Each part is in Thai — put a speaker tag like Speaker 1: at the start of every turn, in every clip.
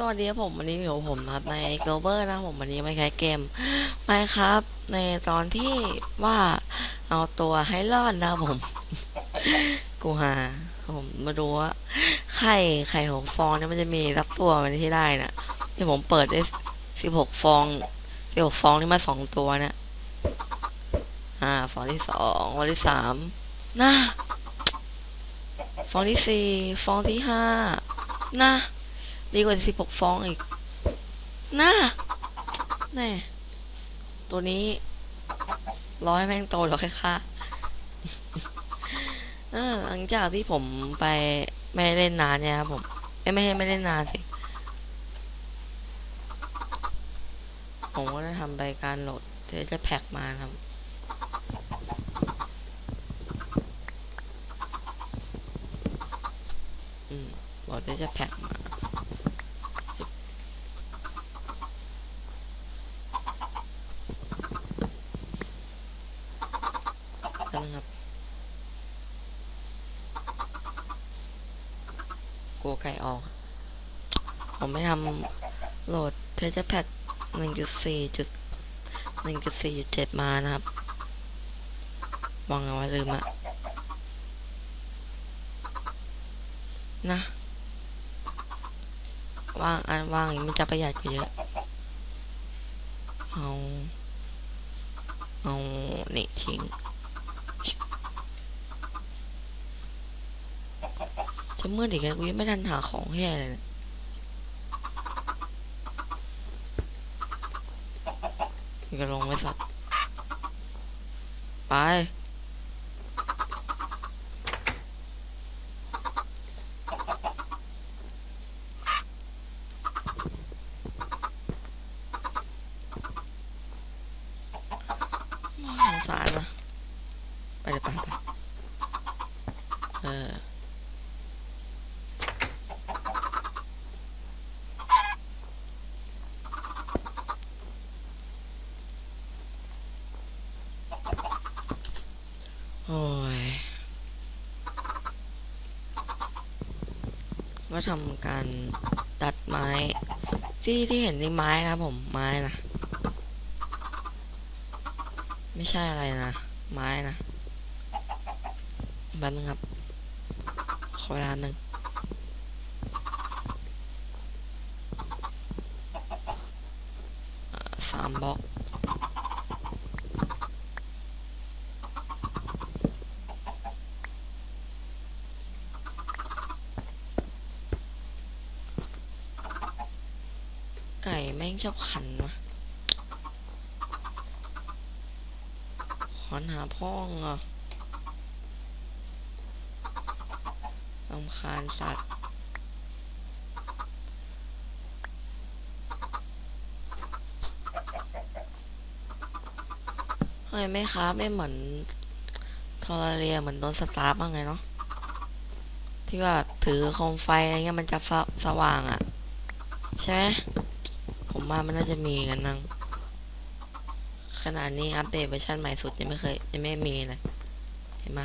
Speaker 1: สวัสดีครับผมวันนี้อยู่ผมนะครับใน g l o b e r นะผมวันนี้มาแคสเกมไปครับ ในตอนที่ว่าเอาตัวให้รอดนะผม กูหาผมมาดูว่าไข่ไข่ของฟองเนี่ยมันจะมีสักตัวมันที่ได้นะที่ผมเปิดได้สิบหกฟองสิบหกฟองนี่มาสองตัวเนี่ยอ่า ฟองที่สองฟองที่สามนะฟองที่สี่ฟองที่ห้านะ ดีกว่าสิบหกฟองอีกน่าแน่ตัวนี้ร้อยแม่งโตแล้วแค่ค่าออหลังจากที่ผมไปไม่ได้เล่นนานเนี่ยครับผมไม่ใช่ไม่ได้นานสิ ผมก็ได้ทำไปการโหลดเดี๋ยวจะแพ็กมาครับอืมโหลดเดี๋ยวจะแพ็กมา กันนะครับกลัวไก่ออก ผมไม่ทำโหลดเทเจอร์แพดหนึ่งจุดสี่จุดหนึ่งจุดสี่จุดเจ็ดมานะครับวางเอาไว้ลืมอะนะวางอันวางอย่างนี้มันจะประหยัดกว่าเยอะ เอา เอานี่ทิ้ง จะ มืดอีกแล้วกูยังไม่ทันหาของแย่เลยนี่ยกูจะลงไว้สัตว์ไป สงสารวะไปเลยไปไปเออ โอ้ย ก็ทำการตัดไม้ ที่ที่เห็นนี่ไม้นะผมไม้นะ ไม่ใช่อะไรนะ ไม้นะแป๊บนึงครับ ขอเวลาหนึ่งอ่าสามบล็อกไก่แม่งชอบขันวะขอนหาพ่องอะลำคาญสัตว์เฮ้ยไม่ครับไม่เหมือนทอร์เรียเหมือนโดนสตาร์บ้างไงเนาะที่ว่าถือโคมไฟอะไรเงี้ยมันจะสว่างอะ ใช่ไหม ว่ามันน่าจะมีกันนังขนาดนี้อัปเดตเวอร์ชันใหม่สุดยังไม่เคยยังไม่มีเลยเห็นไหม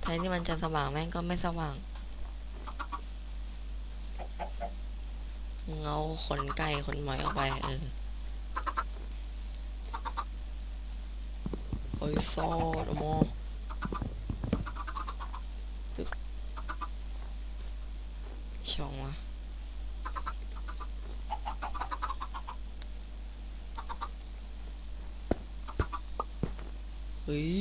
Speaker 1: แทนที่มันจะสว่างแม่งก็ไม่สว่าง เงาขนไก่ขนหมอยออกไปเออโอ้ยโซดโมตึ๊บช่องวะ ฮ้ย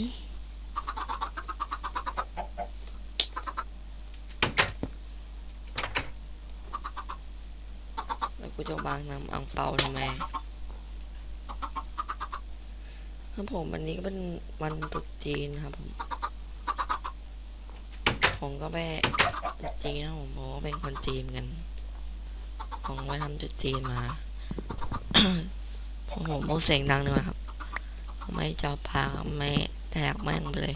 Speaker 1: แล้วกูจะวางน้ำอังเปาทำไมครับผมวันนี้ก็เป็นวันตรุษจีนครับผม ผมก็ไปตรุษจีนนะผมผมก็เป็นคนจีนกัน ผมไปทำตรุษจีนมา ผมผมโมเสียงดังเลยครับ ไม่เจาปาไม่แตกแม่งเลย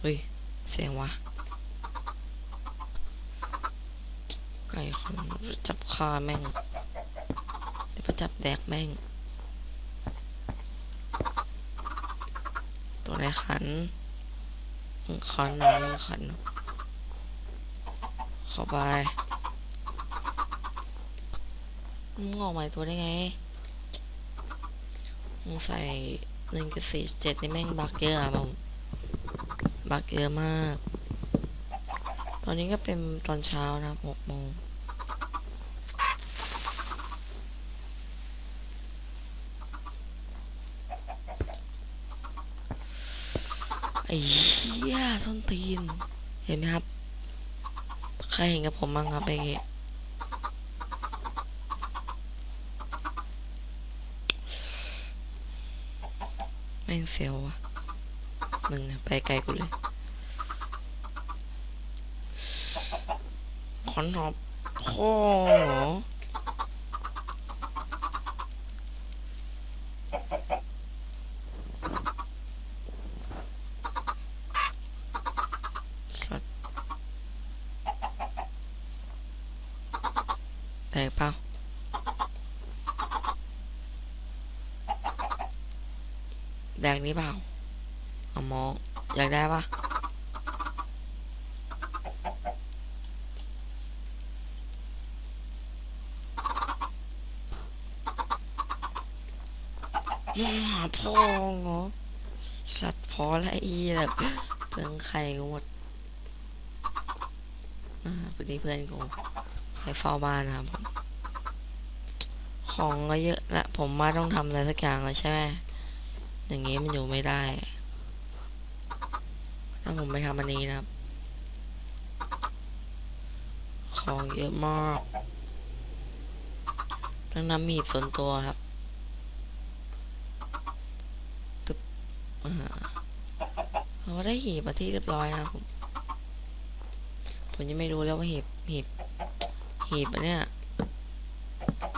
Speaker 1: เฮ้ย เสียงวะ ไก่คนจับคาแม่งเดี๋ยวจับแดกแม่ง ตัวไหนขันขันนขันนะเข้าไป มึงออกมาอีกตัวได้ไงมึงใส่หนึ่งกับสี่เจ็ดนี่แม่งบักเยอะอะผมบักเยอะมาก ตอนนี้ก็เป็นตอนเช้านะหกโมงไอ้เหี้ยส้นตีน เห็นไหมครับ ใครเห็นกับผมบ้างครับไอ้เงี้ยแม่งเซลวะมึงไปไกลกูเลยขอนทอบโค้เหรอสัตว์แตกเปล่าแดง นี้เปล่าเอามองอยากได้ปะมหาพองเหรอสัตว์พอละอีแบบเปลืองไข่กูหมดอ่าพอดีเพื่อนกูไปเฝ้าบ้านนะครับของก็เยอะละผมมาต้องทำอะไรสักอย่างแล้วใช่ไหม อย่างงี้มันอยู่ไม่ได้ ถ้าผมไม่ทำอันนี้นะครับ ของเยอะมากต้องน้ำมีบส่วนตัวครับตึบเราได้หีบมาที่เรียบร้อยนะครับผมผมยังไม่รู้แล้วว่าหีบหีบหีบอันเนี้ย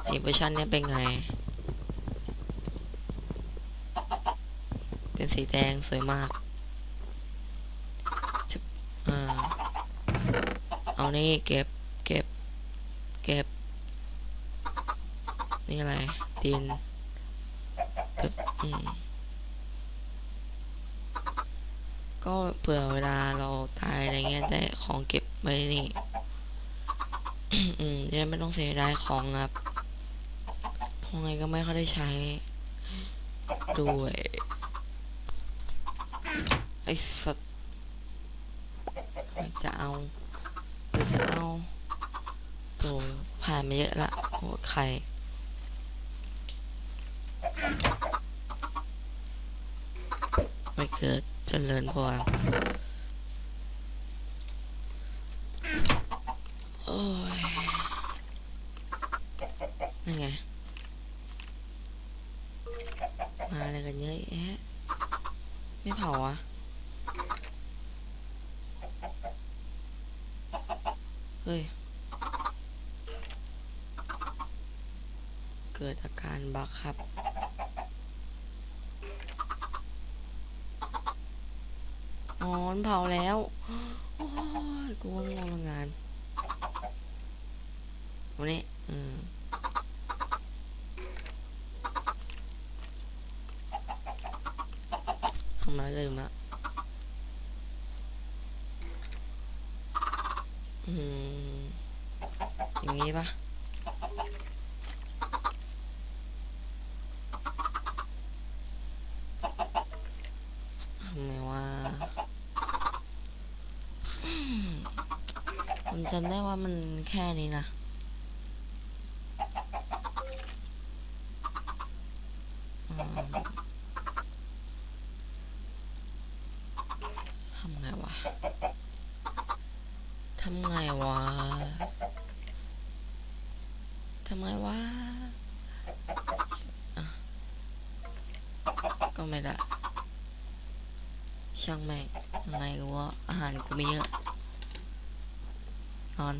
Speaker 1: หีบเวอร์ชันเนี้ยเป็นไง เป็นสีแดงสวยมากชึบอ่าเอานี่เก็บ เก็บ เก็บ นี่อะไร ดินตึบอืมก็เผื่อเวลาเราตายอะไรเงี้ยได้ของเก็บไว้นี่อืมจะได้ไม่ต้องเสียดายของครับเพราะไงก็ไม่ค่อยได้ใช้ด้วย สัตจะเอาจะเอาโตผ่านมาเยอะละโอ้ไข่ไม่เกิดเจริญพรโอ้ยนั่นไง มาอะไรกันเยอะแยะไม่เผาอะ เฮ้ย เกิดอาการบักครับ อ๋อมันเผาแล้ว โอ้ยกูว่างงโรงงาน วันนี้ อืมทำไมลืมละอืม อย่างนี้ปะทำไงว่าผมจำได้ว่ามันแค่นี้นะ อืมทำไงวะ ทำไงวะ ทำไงวะ ก็ไม่ได้ ช่างแม่งยังไงกูว่าอาหารกูม่เยอะนอน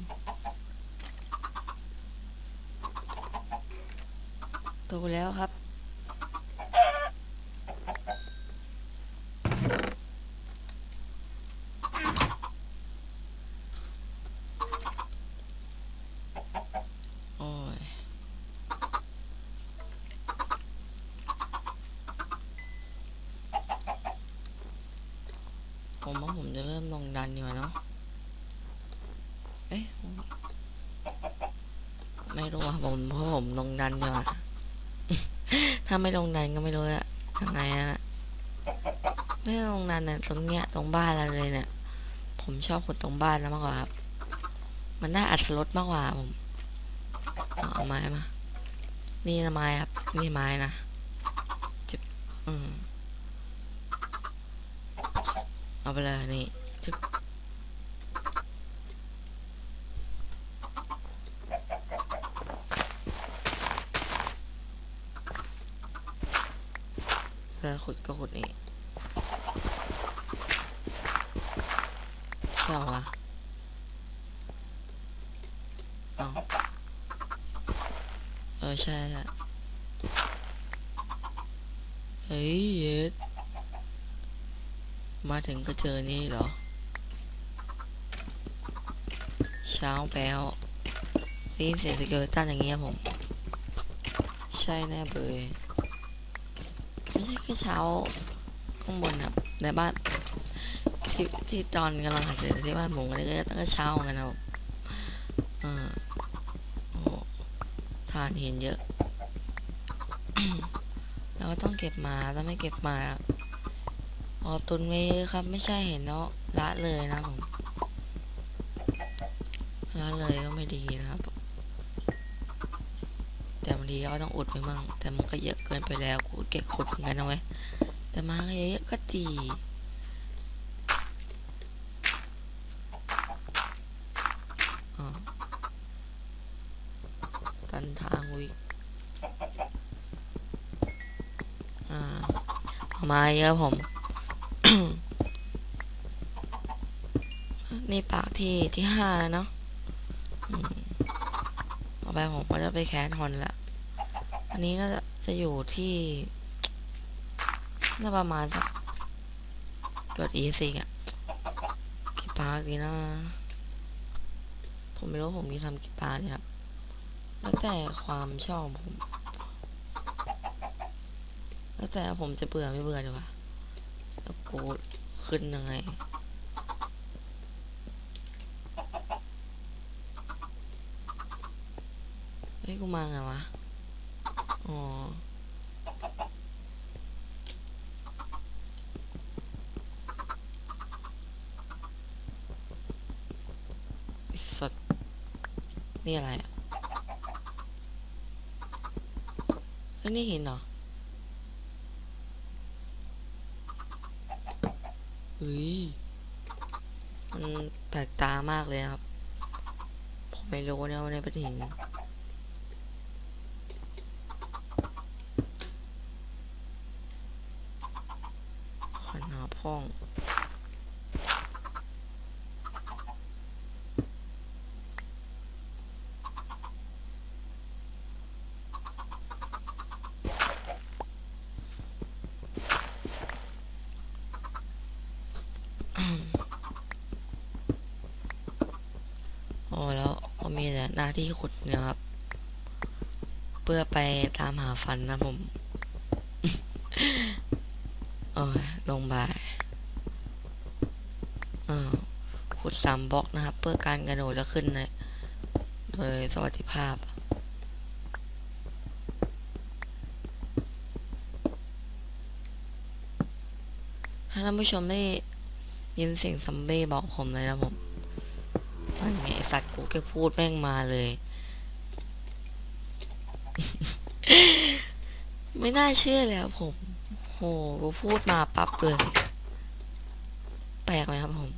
Speaker 1: โตแล้วครับ โอ้ย ผมว่าผมจะเริ่มลงดันอยู่าเนาะ เอ๊ะ ไม่รู้อะผมเพราะผมลงดันอยู่า ถ้าไม่ลงดันก็ไม่รู้อะยังไงอะไม่ลงดันเนี่ยตรงเนี้ยตรงบ้านเราเลยเนี่ย ผมชอบขุดตรงบ้านแล้วมากกว่าครับ มันน่าอัตรสมากกว่าผม เอาไม้มา นี่ไม้ครับ นี่ไม้นะจึ๊บอืม เอาไปเลยนี่จึ๊บแล้วขุดก็ขุดนี่ช่เหรอวะเอาเออใช่ใช่เฮ้ยเย็ด มาถึงก็เจอนี่เหรอ เช้าแป๊วได้ยินเสียงสเกิลตันอย่างเงี้ยผม ใช่แน่เบยไม่ใช่แค่เช้าข้างบนครับในบ้านที่ที่ตอนกำลังหาเจอที่บ้านผมก็ได้ตั้งแต่เช้าเหมือนกันครับเออโอ้ทานเห็นเยอะแล้วก็ต้องเก็บมาถ้าไม่เก็บมา อ๋อตุนไว้เยอะครับ ไม่ใช่เห็นแล้วละเลยนะผมละเลยก็ไม่ดีนะครับ แต่บางทีก็ต้องอุดไปมั่งแต่มันก็เยอะเกินไปแล้วกูเก็บขุดเหมือนกันนะเว้แต่มาก็เยอะๆก็ดีอ๋อตันทางวิอ่าเอามาเยอะผม นี่ปากที่ที่ห้าแล้วเนาะอืมต่อไปผมก็จะไปแคสฮอนละ อันนี้น่าจะจะอยู่ที่น่าประมาณสักกด e สิอะกี่ปากดีนะ ผมไม่รู้ผมมีทำกี่ปากเนี่ยครับแล้วแต่ความชอบผม แล้วแต่ผมจะเบื่อไม่เบื่อดีว่าแล้วกูขึ้นยังไง เฮ้ยกูมาไงวะ อ๋อ ไอ้สัตว์ นี่อะไรอะเฮ้ยนี่หินเหรอเฮ้ยมันแปลกตามากเลยครับ ผมไม่รู้เนี่ยว่าในเป็นหินอนาพ่อง โอ้แล้วก็มีแต่ หน้าที่ขุดนะครับ เพื่อไปตามหาฟันนะผมโอ้ยลงบายอ่าขุดสามบล็อกนะครับ เพื่อการกระโดดแล้วขึ้นเลยโดยสวัสดิภาพถ้าท่านผู้ชมได้ยินเสียงซัมเบ้บอกผมเลยนะผมนั่นไงไอ้ แค่พูดแม่งมาเลย ไม่น่าเชื่อเลยครับผม โหกูพูดมาปั๊บเลย แปลกไหมครับผม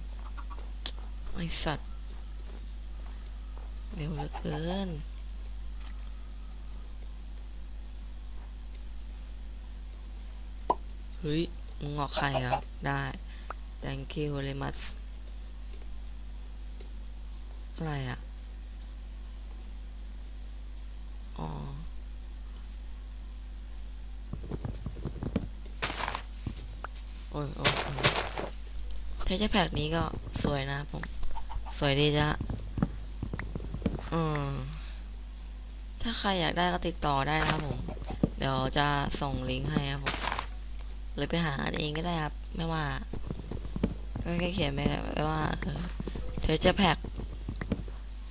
Speaker 1: ไอสัตว์ เร็วเหลือเกินเฮ้ยงออกใครครับ ได้ thank you very much อะไรอะ อ๋อ โอ้ยโอ้ยเทเจอร์แพกนี้ก็สวยนะผม สวยดีจ้ะอืมถ้าใครอยากได้ก็ติดต่อได้นะครับผม เดี๋ยวจะส่งลิงก์ให้ครับผม หรือไปหาเองก็ได้ครับ ไม่ว่าก็แค่เขียนไปว่าเออเธอจแพก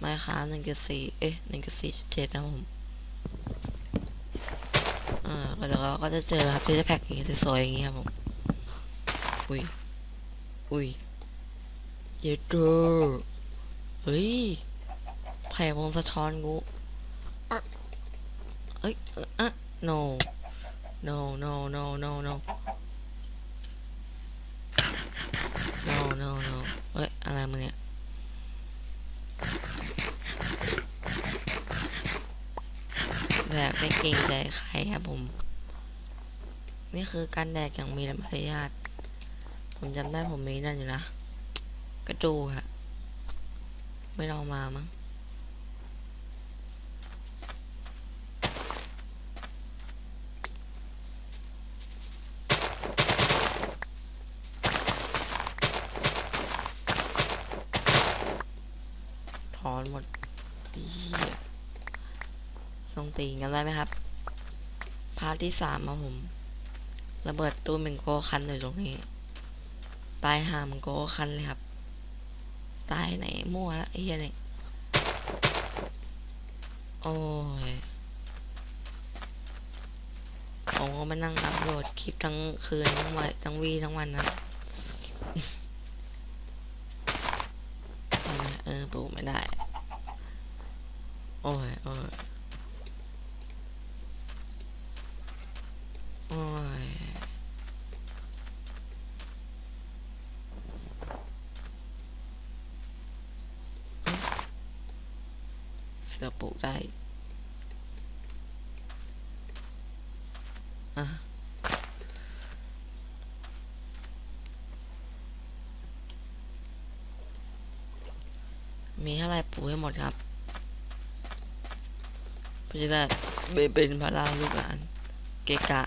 Speaker 1: ไม้ค้าหนึ่งจุดสี่เอ๊ะหนึ่งจุดสี่เจ็ดนะผมอ่าแล้วก็จะเจอครับเธอจะแพ็กอย่างงี้สวยๆอย่างงี้ครับผมอุ้ยอุ้ยเยเดอเฮ้ยไผ่วงสะท้อนกูเอ้ยอ่ออะ no no no no no no no no no เฮ้ย อะไรมึงเนี่ย แบบไม่เกรงใจใครครับผม นี่คือการแดกอย่างมีมารยาทผมจำได้ผมมีนั่นอยู่นะกระดูกอะไม่ลองมามั้ง ถอนหมดดีทรง ตีกันได้ไหมครับ พาร์ทที่สามมาผม ระเบิดตู้เป็นโกคันอยู่ตรงนี้ ตายหามันโกคันเลยครับ ตายไหนมั่วละไอ้เหี้ยนี่โอ้ยผมก็มานั่งอัพโหลดคลิปทั้งคืนทั้งวันทั้งวีทั้งวันนะเห็นไหมเออปลูกไม่ได้ โอ้ยโอ้ยโอ้ย เสือปลูกได้อะมีเท่าไรปลูกให้หมดครับเพื่อจะได้เบป็นพาราลูกหลาน เกกะ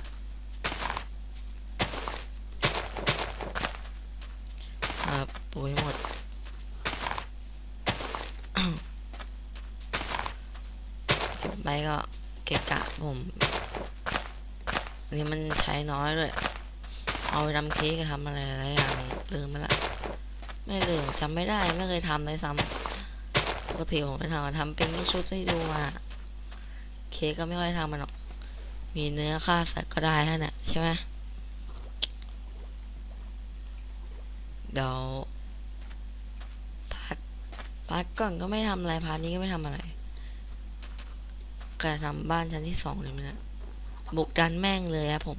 Speaker 1: ครับ ปูให้หมดเก็บไปก็เกะกะผมอันนี้มันใช้น้อยด้วย เอาไปทำเค้กทำอะไรหลายอย่างลืมไปละ ไม่ลืมจำไม่ได้ไม่เคยทำเลยซ้ำปกติผมไปทำทำเป็นชุดให้ดูมา เค้กก็ไม่ค่อยทำมันหรอก มีเนื้อฆ่าสัตว์ก็ได้แล้วเนี่ยใช่ไหมเดี๋ยวพา พาร์ทก่อนก็ไม่ทำอะไรพาร์ทนี้ก็ไม่ทำอะไรแกทำบ้านชั้นที่สองเลยมั้ยนี่ยบุกดันแม่งเลยครับผม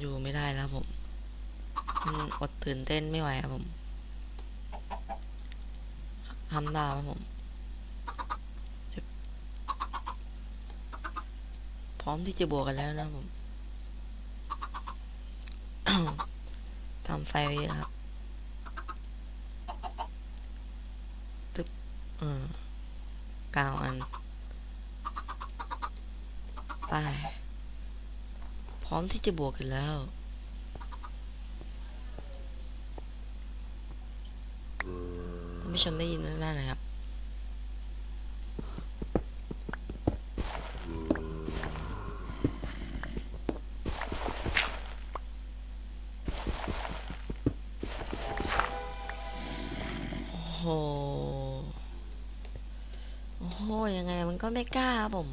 Speaker 1: อยู่ไม่ได้แล้วผมมันอดตื่นเต้นไม่ไหวครับผมทำดาวครับผมจะ พร้อมที่จะบวกกันแล้วนะผมทำไฟไว้เยอะครับตึ๊บอืมกาวอัน ไป พร้อมที่จะบวกกันแล้วไม่ชมได้ยินได้ไหนครับ โอ้โหโอ้โห ยังไงมันก็ไม่กล้าผม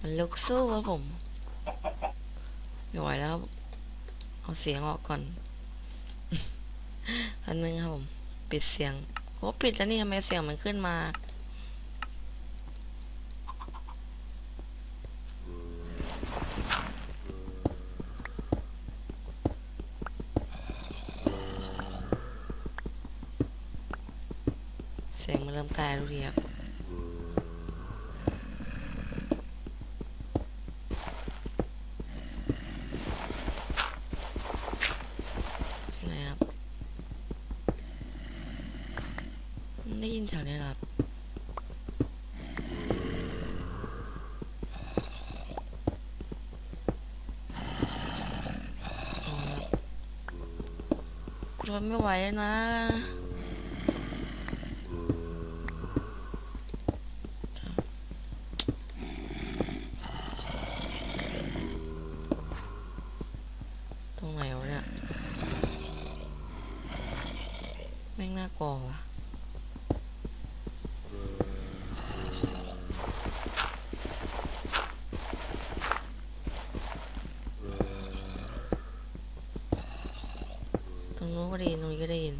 Speaker 1: มันลุกสู้ครับผมไม่ไหวแล้ว เอาเสียงออกก่อนอันนึงครับผม ปิดเสียงโอ้ปิดแล้วนี่ทำไมเสียงมันขึ้นมา เสียงมันเริ่มใกล้แล้วดีครับ นะครับ ได้ยินแถวนี้เหรอครับทนไม่ไหวแล้วนะท แม่งน่ากลัวว่ะตรง นู้นก็ได้ยินตรงนี้ก็ได้ยิน